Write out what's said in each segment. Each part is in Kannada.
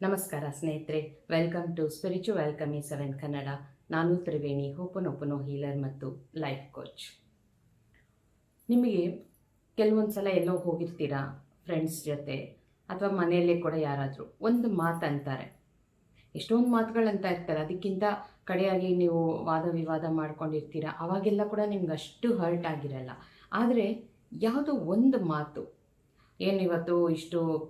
ನಮಸ್ಕಾರ ಸ್ನೇಹಿತರೆ ವೆಲ್ಕಮ್ ಟು ಸ್ಪಿರಿಚುವಲ್ ವೆಲ್ಕಮ್ ಈ ಸೆವೆನ್ ಕನ್ನಡ ನಾನು ತ್ರಿವೇಣಿ ಹೋಪನೊಪನೋ ಹೀಲರ್ ಮತ್ತು ಲೈಫ್ ಕೋಚ್ ನಿಮಗೆ ಕೆಲವೊಂದು ಸಲ ಎಲ್ಲೋ ಹೋಗಿರ್ತೀರಾ ಫ್ರೆಂಡ್ಸ್ ಜೊತೆ? ಅಥವಾ ಮನೆಯಲ್ಲೇ ಕೂಡ ಯಾರಾದರೂ? ಒಂದು ಮಾತು ಅಂತಾರೆ. ಎಷ್ಟೊಂದು ಮಾತುಗಳಂತ ಇರ್ತಾರೆ. ಅದಕ್ಕಿಂತ ಕಡೆಯಾಗಿ ನೀವು ವಾದ ವಿವಾದ ಮಾಡ್ಕೊಂಡಿರ್ತೀರ? ಅವಾಗೆಲ್ಲ ಕೂಡ ನಿಮ್ಗೆ ಅಷ್ಟು ಹರ್ಟ್ ಆಗಿರಲ್ಲ. ಆದರೆ, ಯಾವುದೋ ಒಂದು ಮಾತು ಏನು ಇವತ್ತು ಇಷ್ಟು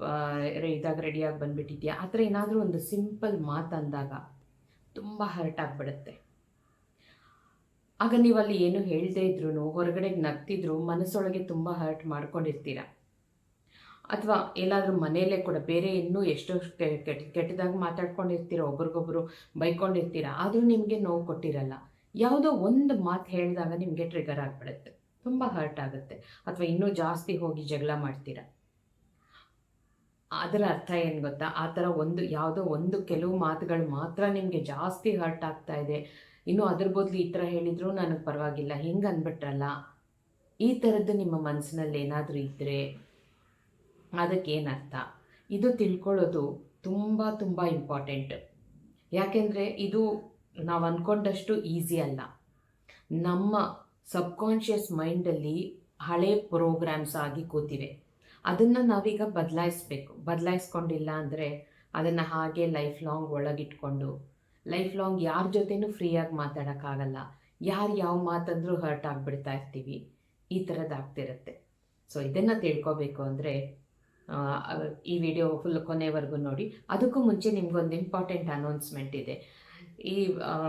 ಇದಾಗ ರೆಡಿಯಾಗಿ ಬಂದುಬಿಟ್ಟಿದ್ಯಾ? ಆ ಥರ ಏನಾದರೂ ಒಂದು ಸಿಂಪಲ್ ಮಾತಂದಾಗ ತುಂಬ ಹರ್ಟ್ ಆಗಿಬಿಡುತ್ತೆ. ಆಗ ನೀವು ಅಲ್ಲಿ ಏನು ಹೇಳದೇ ಇದ್ರೂ ಹೊರಗಡೆ ನಗ್ತಿದ್ರು ಮನಸ್ಸೊಳಗೆ ತುಂಬ ಹರ್ಟ್ ಮಾಡ್ಕೊಂಡಿರ್ತೀರ. ಅಥವಾ ಎಲ್ಲಾದರೂ ಮನೆಯಲ್ಲೇ ಕೂಡ ಬೇರೆ ಇನ್ನೂ ಎಷ್ಟೋ ಕೆಟ್ಟ ಕೆಟ್ಟದಾಗ ಮಾತಾಡ್ಕೊಂಡಿರ್ತೀರ, ಒಬ್ರಿಗೊಬ್ರು ಬೈಕೊಂಡಿರ್ತೀರ, ಆದರೂ ನಿಮಗೆ ನೋವು ಕೊಟ್ಟಿರಲ್ಲ. ಯಾವುದೋ ಒಂದು ಮಾತು ಹೇಳಿದಾಗ ನಿಮಗೆ ಟ್ರಿಗರ್ ಆಗಿಬಿಡುತ್ತೆ. ತುಂಬ ಹರ್ಟ್ ಆಗುತ್ತೆ. ಅಥವಾ ಇನ್ನೂ ಜಾಸ್ತಿ ಹೋಗಿ ಜಗಳ ಮಾಡ್ತೀರ. ಅದರ ಅರ್ಥ ಏನು ಗೊತ್ತಾ? ಆ ಥರ ಒಂದು, ಯಾವುದೋ ಒಂದು ಕೆಲವು ಮಾತುಗಳು ಮಾತ್ರ ನಿಮಗೆ ಜಾಸ್ತಿ ಹರ್ಟ್ ಆಗ್ತಾ ಇದೆ. ಇನ್ನು ಅದ್ರ ಬದಲು ಈ ಥರ ಹೇಳಿದರೂ ನನಗೆ ಪರವಾಗಿಲ್ಲ. ಹಿಂಗೆ ಅಂದ್ಬಿಟ್ರಲ್ಲ, ಈ ಥರದ್ದು ನಿಮ್ಮ ಮನಸ್ಸಿನಲ್ಲಿ ಏನಾದರೂ ಇದ್ದರೆ ಅದಕ್ಕೇನು ಅರ್ಥ? ಇದು ತಿಳ್ಕೊಳ್ಳೋದು ತುಂಬ ತುಂಬ ಇಂಪಾರ್ಟೆಂಟ್ ಯಾಕೆಂದರೆ ಇದು ನಾವು ಅಂದ್ಕೊಂಡಷ್ಟು ಈಸಿ ಅಲ್ಲ. ನಮ್ಮ ಸಬ್ಕಾನ್ಷಿಯಸ್ ಮೈಂಡಲ್ಲಿ ಹಳೆ ಪ್ರೋಗ್ರಾಮ್ಸ್ ಆಗಿ ಕೂತಿವೆ. ಅದನ್ನು ನಾವೀಗ ಬದಲಾಯಿಸ್ಬೇಕು. ಬದಲಾಯಿಸ್ಕೊಂಡಿಲ್ಲ ಅಂದರೆ ಅದನ್ನು ಹಾಗೆ ಲೈಫ್ ಲಾಂಗ್ ಒಳಗಿಟ್ಕೊಂಡು ಲೈಫ್ ಲಾಂಗ್ ಯಾರ ಜೊತೆನೂ ಫ್ರೀಯಾಗಿ ಮಾತಾಡೋಕ್ಕಾಗಲ್ಲ. ಯಾರು ಯಾವ ಮಾತಂದ್ರೂ ಹರ್ಟ್ ಆಗಿಬಿಡ್ತಾ ಇರ್ತೀವಿ. ಈ ಥರದ್ದಾಗ್ತಿರುತ್ತೆ ಸೊ ಇದನ್ನು ತಿಳ್ಕೊಬೇಕು ಅಂದರೆ ಈ ವಿಡಿಯೋ ಫುಲ್ ಕೊನೆವರೆಗೂ ನೋಡಿ. ಅದಕ್ಕೂ ಮುಂಚೆ ನಿಮಗೊಂದು ಇಂಪಾರ್ಟೆಂಟ್ ಅನೌನ್ಸ್ಮೆಂಟ್ ಇದೆ. ಈ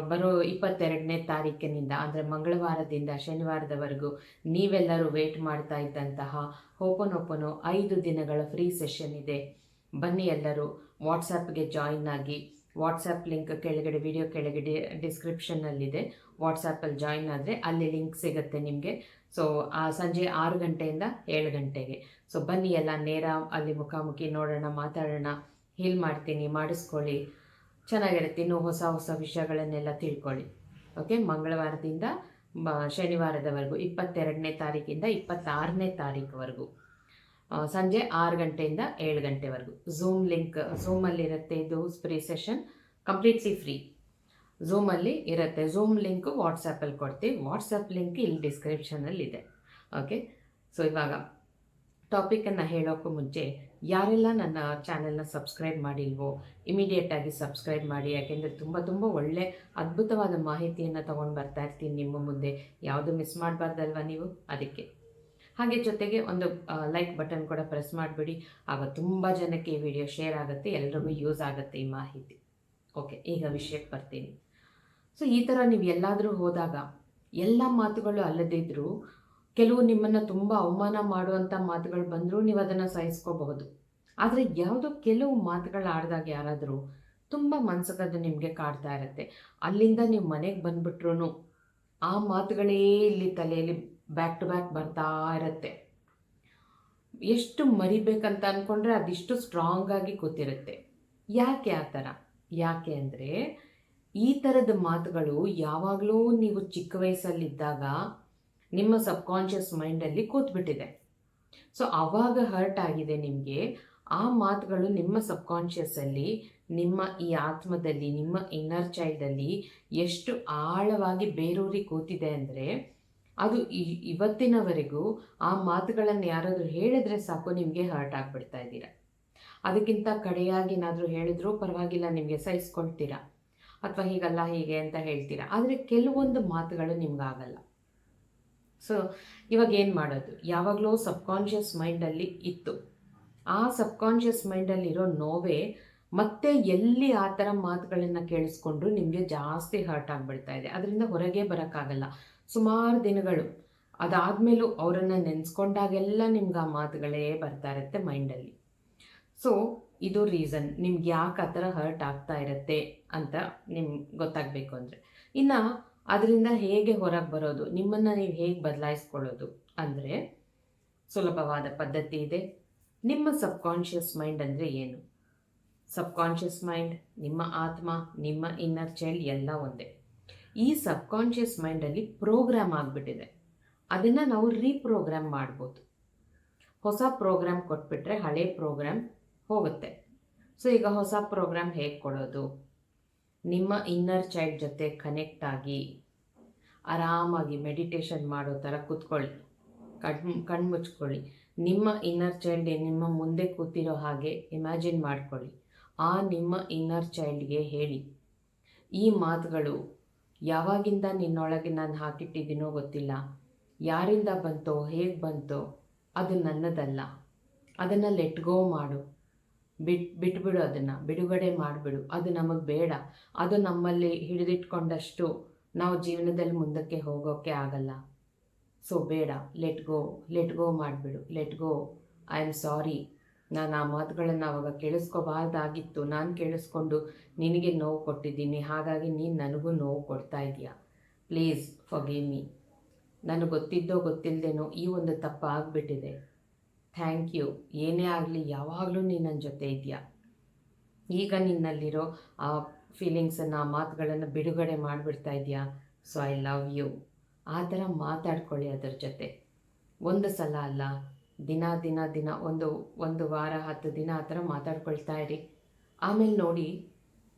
ಬರೋ ಇಪ್ಪತ್ತೆರಡನೇ ತಾರೀಕಿನಿಂದ, ಅಂದರೆ ಮಂಗಳವಾರದಿಂದ, ಶನಿವಾರದವರೆಗೂ ನೀವೆಲ್ಲರೂ ವೇಟ್ ಮಾಡ್ತಾ ಇದ್ದಂತಹ ಓಪನು ಐದು ದಿನಗಳ ಫ್ರೀ ಸೆಷನ್ ಇದೆ. ಬನ್ನಿ ಎಲ್ಲರೂ ವಾಟ್ಸಪ್ಗೆ ಜಾಯಿನ್ ಆಗಿ ವಾಟ್ಸಪ್ ಲಿಂಕ್ ಕೆಳಗಡೆ ವಿಡಿಯೋ ಕೆಳಗಡೆ ಡಿಸ್ಕ್ರಿಪ್ಷನ್ನಲ್ಲಿದೆ ವಾಟ್ಸಪ್ಪಲ್ಲಿ ಜಾಯಿನ್ ಆದರೆ ಅಲ್ಲಿ ಲಿಂಕ್ ಸಿಗುತ್ತೆ ನಿಮಗೆ. ಸೊ ಆ ಸಂಜೆ ಆರು ಗಂಟೆಯಿಂದ ಏಳು ಗಂಟೆಗೆ. ಸೊ ಬನ್ನಿ ಎಲ್ಲ, ನೇರ ಅಲ್ಲಿ ಮುಖಾಮುಖಿ ನೋಡೋಣ, ಮಾತಾಡೋಣ ಹೀಲ್ ಮಾಡ್ತೀನಿ, ಮಾಡಿಸ್ಕೊಳ್ಳಿ. ಚೆನ್ನಾಗಿರುತ್ತೆ. ಇನ್ನೂ ಹೊಸ ಹೊಸ ವಿಷಯಗಳನ್ನೆಲ್ಲ ತಿಳ್ಕೊಳ್ಳಿ. ಓಕೆ ಮಂಗಳವಾರದಿಂದ ಶನಿವಾರದವರೆಗೂ, ಇಪ್ಪತ್ತೆರಡನೇ ತಾರೀಕಿಂದ ಇಪ್ಪತ್ತಾರನೇ ತಾರೀಕುವರೆಗೂ. ಸಂಜೆ ಆರು ಗಂಟೆಯಿಂದ ಏಳು ಗಂಟೆವರೆಗೂ. ಝೂಮ್ ಲಿಂಕ್ ಝೂಮಲ್ಲಿರುತ್ತೆ ಇದು ಫ್ರೀ ಸೆಷನ್ ಕಂಪ್ಲೀಟ್ಲಿ ಫ್ರೀ ಝೂಮಲ್ಲಿ ಇರುತ್ತೆ. ಝೂಮ್ ಲಿಂಕು ವಾಟ್ಸಪ್ಪಲ್ಲಿ ಕೊಡ್ತೀವಿ. ವಾಟ್ಸಪ್ ಲಿಂಕ್ ಇಲ್ಲಿ ಡಿಸ್ಕ್ರಿಪ್ಷನಲ್ಲಿದೆ ಓಕೆ ಸೊ ಇವಾಗ ಟಾಪಿಕನ್ನು ಹೇಳೋಕ್ಕೂ ಮುಂಚೆ ಯಾರೆಲ್ಲ ನನ್ನ ಚಾನೆಲ್ನ ಸಬ್ಸ್ಕ್ರೈಬ್ ಮಾಡಿಲ್ವೋ ಇಮಿಡಿಯೇಟಾಗಿ ಸಬ್ಸ್ಕ್ರೈಬ್ ಮಾಡಿ. ಯಾಕೆಂದರೆ ತುಂಬ ತುಂಬ ಒಳ್ಳೆ ಅದ್ಭುತವಾದ ಮಾಹಿತಿಯನ್ನು ತೊಗೊಂಡು ಬರ್ತಾ ಇರ್ತೀನಿ ನಿಮ್ಮ ಮುಂದೆ. ಯಾವುದು ಮಿಸ್ ಮಾಡಬಾರ್ದಲ್ವ ನೀವು? ಅದಕ್ಕೆ. ಹಾಗೆ ಜೊತೆಗೆ ಒಂದು ಲೈಕ್ ಬಟನ್ ಕೂಡ ಪ್ರೆಸ್ ಮಾಡಿಬಿಡಿ. ಆಗ ತುಂಬ ಜನಕ್ಕೆ ಈ ವಿಡಿಯೋ ಶೇರ್ ಆಗುತ್ತೆ, ಎಲ್ರಿಗೂ ಯೂಸ್ ಆಗುತ್ತೆ ಈ ಮಾಹಿತಿ. ಓಕೆ ಈಗ ವಿಷಯಕ್ಕೆ ಬರ್ತೀನಿ. ಸೊ ಈ ಥರ ನೀವು ಎಲ್ಲಾದರೂ ಹೋದಾಗ, ಎಲ್ಲ ಮಾತುಗಳು ಅಲ್ಲದಿದ್ದರೂ ಕೆಲವು ನಿಮ್ಮನ್ನು ತುಂಬ ಅವಮಾನ ಮಾಡುವಂಥ ಮಾತುಗಳು ಬಂದರೂ ನೀವು ಅದನ್ನು ಸಹಿಸ್ಕೋಬಹುದು. ಆದರೆ ಯಾವುದೋ ಕೆಲವು ಮಾತುಗಳು ಆಡಿದಾಗ ಯಾರಾದರೂ ತುಂಬ ಮನ್ಸಿಗದು ನಿಮಗೆ ಕಾಡ್ತಾ ಇರುತ್ತೆ. ಅಲ್ಲಿಂದ ನೀವು ಮನೆಗೆ ಬಂದುಬಿಟ್ರು ಆ ಮಾತುಗಳೇ ಇಲ್ಲಿ ತಲೆಯಲ್ಲಿ ಬ್ಯಾಕ್ ಟು ಬ್ಯಾಕ್ ಬರ್ತಾ ಇರುತ್ತೆ. ಎಷ್ಟು ಮರಿಬೇಕಂತ ಅಂದ್ಕೊಂಡ್ರೆ ಅದಿಷ್ಟು ಸ್ಟ್ರಾಂಗ್ ಆಗಿ ಕೂತಿರುತ್ತೆ. ಯಾಕೆ ಆ ಥರ ಯಾಕೆ ಅಂದರೆ ಈ ಥರದ ಮಾತುಗಳು ಯಾವಾಗಲೂ ನೀವು ಚಿಕ್ಕ ವಯಸ್ಸಲ್ಲಿದ್ದಾಗ ನಿಮ್ಮ ಸಬ್ಕಾನ್ಷಿಯಸ್ ಮೈಂಡಲ್ಲಿ ಕೂತ್ಬಿಟ್ಟಿದೆ. ಸೊ ಆವಾಗ ಹರ್ಟ್ ಆಗಿದೆ ನಿಮಗೆ. ಆ ಮಾತುಗಳು ನಿಮ್ಮ ಸಬ್ಕಾನ್ಷಿಯಸ್ಸಲ್ಲಿ, ನಿಮ್ಮ ಈ ಆತ್ಮದಲ್ಲಿ, ನಿಮ್ಮ ಇನ್ನರ್ ಚೈಲ್ಡಲ್ಲಿ ಎಷ್ಟು ಆಳವಾಗಿ ಬೇರೂರಿ ಕೂತಿದೆ ಅಂದರೆ, ಅದು ಇವತ್ತಿನವರೆಗೂ ಆ ಮಾತುಗಳನ್ನು ಯಾರಾದರೂ ಹೇಳಿದ್ರೆ ಸಾಕು ನಿಮಗೆ ಹರ್ಟ್ ಆಗಿಬಿಡ್ತಾ ಇದ್ದೀರಾ. ಅದಕ್ಕಿಂತ ಕಡೆಯಾಗಿ ಏನಾದರೂ ಹೇಳಿದ್ರೂ ಪರವಾಗಿಲ್ಲ, ನಿಮಗೆ ಸಹಿಸ್ಕೊಳ್ತೀರಾ. ಅಥವಾ ಹೀಗಲ್ಲ ಹೀಗೆ ಅಂತ ಹೇಳ್ತೀರಾ. ಆದರೆ ಕೆಲವೊಂದು ಮಾತುಗಳು ನಿಮ್ಗಾಗಲ್ಲ. ಸೊ ಇವಾಗ ಏನು ಮಾಡೋದು? ಯಾವಾಗಲೂ ಸಬ್ಕಾನ್ಷಿಯಸ್ ಮೈಂಡಲ್ಲಿ ಇತ್ತು. ಆ ಸಬ್ಕಾನ್ಷಿಯಸ್ ಮೈಂಡಲ್ಲಿರೋ ನೋವೇ ಮತ್ತೆ ಎಲ್ಲಿ ಆ ಥರ ಮಾತುಗಳನ್ನು ಕೇಳಿಸ್ಕೊಂಡು ನಿಮಗೆ ಜಾಸ್ತಿ ಹರ್ಟ್ ಆಗಿಬಿಡ್ತಾ ಇದೆ. ಅದರಿಂದ ಹೊರಗೆ ಬರೋಕ್ಕಾಗಲ್ಲ. ಸುಮಾರು ದಿನಗಳು ಅದಾದಮೇಲೂ ಅವರನ್ನು ನೆನೆಸ್ಕೊಂಡಾಗೆಲ್ಲ ನಿಮ್ಗೆ ಆ ಮಾತುಗಳೇ ಬರ್ತಾ ಇರುತ್ತೆ ಮೈಂಡಲ್ಲಿ ಸೊ ಇದು ರೀಸನ್ ನಿಮ್ಗೆ ಯಾಕೆ ಆ ಥರ ಹರ್ಟ್ ಆಗ್ತಾ ಇರುತ್ತೆ ಅಂತ ನಿಮ್ಗೆ ಗೊತ್ತಾಗಬೇಕು ಅಂದರೆ. ಇನ್ನು ಅದರಿಂದ ಹೇಗೆ ಹೊರಗೆ ಬರೋದು? ನಿಮ್ಮನ್ನು ನೀವು ಹೇಗೆ ಬದಲಾಯಿಸ್ಕೊಳ್ಳೋದು? ಅಂದರೆ ಸುಲಭವಾದ ಪದ್ಧತಿ ಇದೆ. ನಿಮ್ಮ ಸಬ್ಕಾನ್ಷಿಯಸ್ ಮೈಂಡ್ ಅಂದರೆ ಏನು? ಸಬ್ಕಾನ್ಷಿಯಸ್ ಮೈಂಡ್, ನಿಮ್ಮ ಆತ್ಮ, ನಿಮ್ಮ ಇನ್ನರ್ ಚೈಲ್ಡ್ ಎಲ್ಲ ಒಂದೇ. ಈ ಸಬ್ಕಾನ್ಷಿಯಸ್ ಮೈಂಡಲ್ಲಿ ಪ್ರೋಗ್ರಾಮ್ ಆಗಿಬಿಟ್ಟಿದೆ. ಅದನ್ನು ನಾವು ರೀಪ್ರೋಗ್ರಾಮ್ ಮಾಡ್ಬೋದು. ಹೊಸ ಪ್ರೋಗ್ರಾಮ್ ಕೊಟ್ಬಿಟ್ರೆ ಹಳೆ ಪ್ರೋಗ್ರಾಮ್ ಹೋಗುತ್ತೆ. ಸೊ ಈಗ ಹೊಸ ಪ್ರೋಗ್ರಾಮ್ ಹೇಗೆ ಕೊಡೋದು? ನಿಮ್ಮ ಇನ್ನರ್ ಚೈಲ್ಡ್ ಜೊತೆ ಕನೆಕ್ಟ್ ಆಗಿ ಆರಾಮಾಗಿ ಮೆಡಿಟೇಷನ್ ಮಾಡೋ ಥರ ಕೂತ್ಕೊಳ್ಳಿ. ಕಣ್ ಕಣ್ಣು ಮುಚ್ಕೊಳ್ಳಿ. ನಿಮ್ಮ ಇನ್ನರ್ ಚೈಲ್ಡ್ ನಿಮ್ಮ ಮುಂದೆ ಕೂತಿರೋ ಹಾಗೆ ಇಮ್ಯಾಜಿನ್ ಮಾಡ್ಕೊಳ್ಳಿ. ಆ ನಿಮ್ಮ ಇನ್ನರ್ ಚೈಲ್ಡ್ಗೆ ಹೇಳಿ. ಈ ಮಾತುಗಳು ಯಾವಾಗಿಂದ ನಿನ್ನೊಳಗೆ ನಾನು ಹಾಕಿಟ್ಟಿದ್ದೀನೋ ಗೊತ್ತಿಲ್ಲ. ಯಾರಿಂದ ಬಂತೋ, ಹೇಗೆ ಬಂತೋ ಅದು ನನ್ನದಲ್ಲ. ಅದನ್ನು ಲೆಟ್ ಗೋ ಮಾಡು. ಬಿಟ್, ಬಿಟ್ಬಿಡು ಅದನ್ನು, ಬಿಡುಗಡೆ ಮಾಡಿಬಿಡು. ಅದು ನಮಗೆ ಬೇಡ. ಅದು ನಮ್ಮಲ್ಲಿ ಹಿಡಿದಿಟ್ಕೊಂಡಷ್ಟು ನಾವು ಜೀವನದಲ್ಲಿ ಮುಂದಕ್ಕೆ ಹೋಗೋಕ್ಕೆ ಆಗಲ್ಲ. ಸೊ ಬೇಡ. Let go let go ಮಾಡಿಬಿಡು. Let go I am sorry ನಾನು ಆ ಮಾತುಗಳನ್ನು ಅವಾಗ ಕೇಳಿಸ್ಕೋಬಾರ್ದಾಗಿತ್ತು. ನಾನು ಕೇಳಿಸ್ಕೊಂಡು ನಿನಗೆ ನೋವು ಕೊಟ್ಟಿದ್ದೀನಿ. ಹಾಗಾಗಿ ನೀನು ನನಗೂ ನೋವು ಕೊಡ್ತಾ ಇದೆಯಾ ಪ್ಲೀಸ್ ಫಾರ್ಗಿವ್ ಮೀ ನನಗೆ ಗೊತ್ತಿದ್ದೋ ಗೊತ್ತಿಲ್ಲದೇನೋ ಈ ಒಂದು ತಪ್ಪು ಆಗಿಬಿಟ್ಟಿದೆ ಥ್ಯಾಂಕ್ ಯು. ಏನೇ ಆಗಲಿ ಯಾವಾಗಲೂ ನೀನು ನನ್ನ ಜೊತೆ ಇದೆಯಾ? ಈಗ ನಿನ್ನಲ್ಲಿರೋ ಆ ಫೀಲಿಂಗ್ಸನ್ನು ಆ ಮಾತುಗಳನ್ನು ಬಿಡುಗಡೆ ಮಾಡಿಬಿಡ್ತಾ ಇದೆಯಾ? ಸೊ ಐ ಲವ್ ಯು ಆ ಥರ ಮಾತಾಡ್ಕೊಳ್ಳಿ ಅದರ ಜೊತೆ. ಒಂದು ಸಲ ಅಲ್ಲ, ದಿನ ದಿನ ದಿನ, ಒಂದು ಒಂದು ವಾರ, ಹತ್ತು ದಿನ ಆ ಥರ ಮಾತಾಡ್ಕೊಳ್ತಾ ಇರಿ. ಆಮೇಲೆ ನೋಡಿ,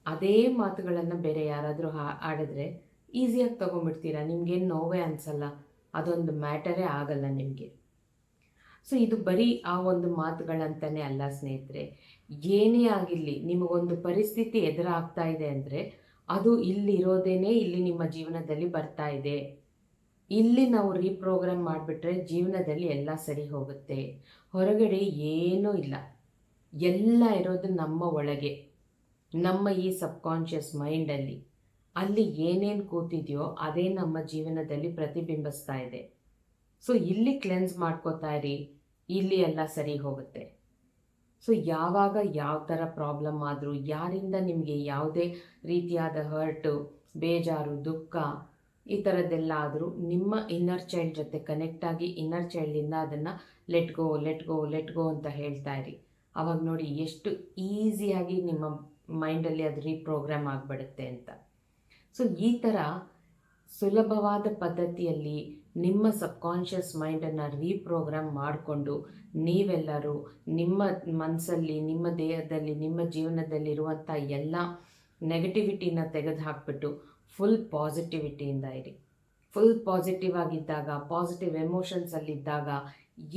ಅದೇ ಮಾತುಗಳನ್ನು ಬೇರೆ ಯಾರಾದರೂ ಆಡಿದ್ರೆ ಈಸಿಯಾಗಿ ತೊಗೊಂಬಿಡ್ತೀರಾ ನಿಮಗೇನು ನೋವೇ ಅನಿಸಲ್ಲ. ಅದೊಂದು ಮ್ಯಾಟರೇ ಆಗಲ್ಲ ನಿಮಗೆ. ಸೊ ಇದು ಬರೀ ಆ ಒಂದು ಮಾತುಗಳಂತಲೇ ಅಲ್ಲ ಸ್ನೇಹಿತರೆ. ಏನೇ ಆಗಿರಲಿ ನಿಮಗೊಂದು ಪರಿಸ್ಥಿತಿ ಎದುರಾಗ್ತಾ ಇದೆ ಅಂದರೆ ಅದು ಇಲ್ಲಿರೋದೇನೆ ಇಲ್ಲಿ ನಿಮ್ಮ ಜೀವನದಲ್ಲಿ ಬರ್ತಾ ಇದೆ. ಇಲ್ಲಿ ನಾವು ರೀಪ್ರೋಗ್ರಾಮ್ ಮಾಡಿಬಿಟ್ರೆ ಜೀವನದಲ್ಲಿ ಎಲ್ಲ ಸರಿ ಹೋಗುತ್ತೆ. ಹೊರಗಡೆ ಏನೂ ಇಲ್ಲ. ಎಲ್ಲ ಇರೋದು ನಮ್ಮ ಒಳಗೆ. ನಮ್ಮ ಈ ಸಬ್ಕಾನ್ಷಿಯಸ್ ಮೈಂಡಲ್ಲಿ. ಅಲ್ಲಿ ಏನೇನು ಕೂತಿದೆಯೋ ಅದೇ ನಮ್ಮ ಜೀವನದಲ್ಲಿ ಪ್ರತಿಬಿಂಬಿಸ್ತಾ ಇದೆ. ಸೊ ಇಲ್ಲಿ ಕ್ಲೆನ್ಸ್ ಮಾಡ್ಕೋತಾ ಇರಿ. ಇಲ್ಲಿ ಎಲ್ಲ ಸರಿ ಹೋಗುತ್ತೆ. ಸೊ ಯಾವಾಗ ಯಾವ ಥರ ಪ್ರಾಬ್ಲಮ್ ಆದರೂ, ಯಾರಿಂದ ನಿಮಗೆ ಯಾವುದೇ ರೀತಿಯಾದ ಹರ್ಟು ಬೇಜಾರು, ದುಃಖ ಈ ಥರದ್ದೆಲ್ಲ ಆದರೂ ನಿಮ್ಮ ಇನ್ನರ್ ಚೈಲ್ಡ್ ಜೊತೆ ಕನೆಕ್ಟ್ ಆಗಿ ಇನ್ನರ್ ಚೈಲ್ಡಿಂದ ಅದನ್ನು let go let go let go ಅಂತ ಹೇಳ್ತಾ ಇರಿ. ಅವಾಗ ನೋಡಿ ಎಷ್ಟು ಈಸಿಯಾಗಿ ನಿಮ್ಮ ಮೈಂಡಲ್ಲಿ ಅದು ರೀಪ್ರೋಗ್ರಾಮ್ ಆಗಿಬಿಡುತ್ತೆ ಅಂತ. ಸೊ ಈ ಥರ ಸುಲಭವಾದ ಪದ್ಧತಿಯಲ್ಲಿ ನಿಮ್ಮ ಸಬ್ಕಾನ್ಷಿಯಸ್ ಮೈಂಡನ್ನು ರೀಪ್ರೋಗ್ರಾಮ್ ಮಾಡಿಕೊಂಡು ನೀವೆಲ್ಲರೂ ನಿಮ್ಮ ಮನಸ್ಸಲ್ಲಿ ನಿಮ್ಮ ದೇಹದಲ್ಲಿ, ನಿಮ್ಮ ಜೀವನದಲ್ಲಿರುವಂಥ ಎಲ್ಲ ನೆಗೆಟಿವಿಟಿನ ತೆಗೆದು ಹಾಕಿಬಿಟ್ಟು ಫುಲ್ ಪಾಸಿಟಿವಿಟಿಯಿಂದ ಇರಿ. ಫುಲ್ ಪಾಸಿಟಿವ್ ಆಗಿದ್ದಾಗ ಪಾಸಿಟಿವ್ ಎಮೋಷನ್ಸಲ್ಲಿದ್ದಾಗ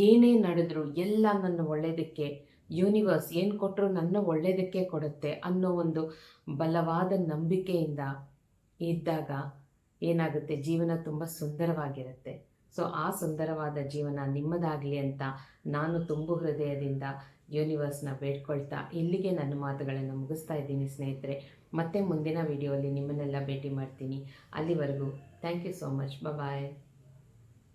ಏನೇ ನಡೆದರೂ ಎಲ್ಲ ನನ್ನ ಒಳ್ಳೆಯದಕ್ಕೆ ಯೂನಿವರ್ಸ್ ಏನು ಕೊಟ್ಟರು ನನ್ನ ಒಳ್ಳೆಯದಕ್ಕೆ ಕೊಡುತ್ತೆ ಅನ್ನೋ ಒಂದು ಬಲವಾದ ನಂಬಿಕೆಯಿಂದ ಇದ್ದಾಗ ಏನಾಗುತ್ತೆ? ಜೀವನ ತುಂಬ ಸುಂದರವಾಗಿರುತ್ತೆ. ಸೊ ಆ ಸುಂದರವಾದ ಜೀವನ ನಿಮ್ಮದಾಗಲಿ ಅಂತ ನಾನು ತುಂಬು ಹೃದಯದಿಂದ ಯೂನಿವರ್ಸ್ನ ಬೇಡ್ಕೊಳ್ತಾ ಇಲ್ಲಿಗೆ ನನ್ನ ಮಾತುಗಳನ್ನು ಮುಗಿಸ್ತಾ ಇದ್ದೀನಿ ಸ್ನೇಹಿತರೆ. ಮತ್ತೆ ಮುಂದಿನ ವಿಡಿಯೋಲಿ ನಿಮ್ಮನ್ನೆಲ್ಲ ಭೇಟಿ ಮಾಡ್ತೀನಿ. ಅಲ್ಲಿವರೆಗೂ thank you so much bye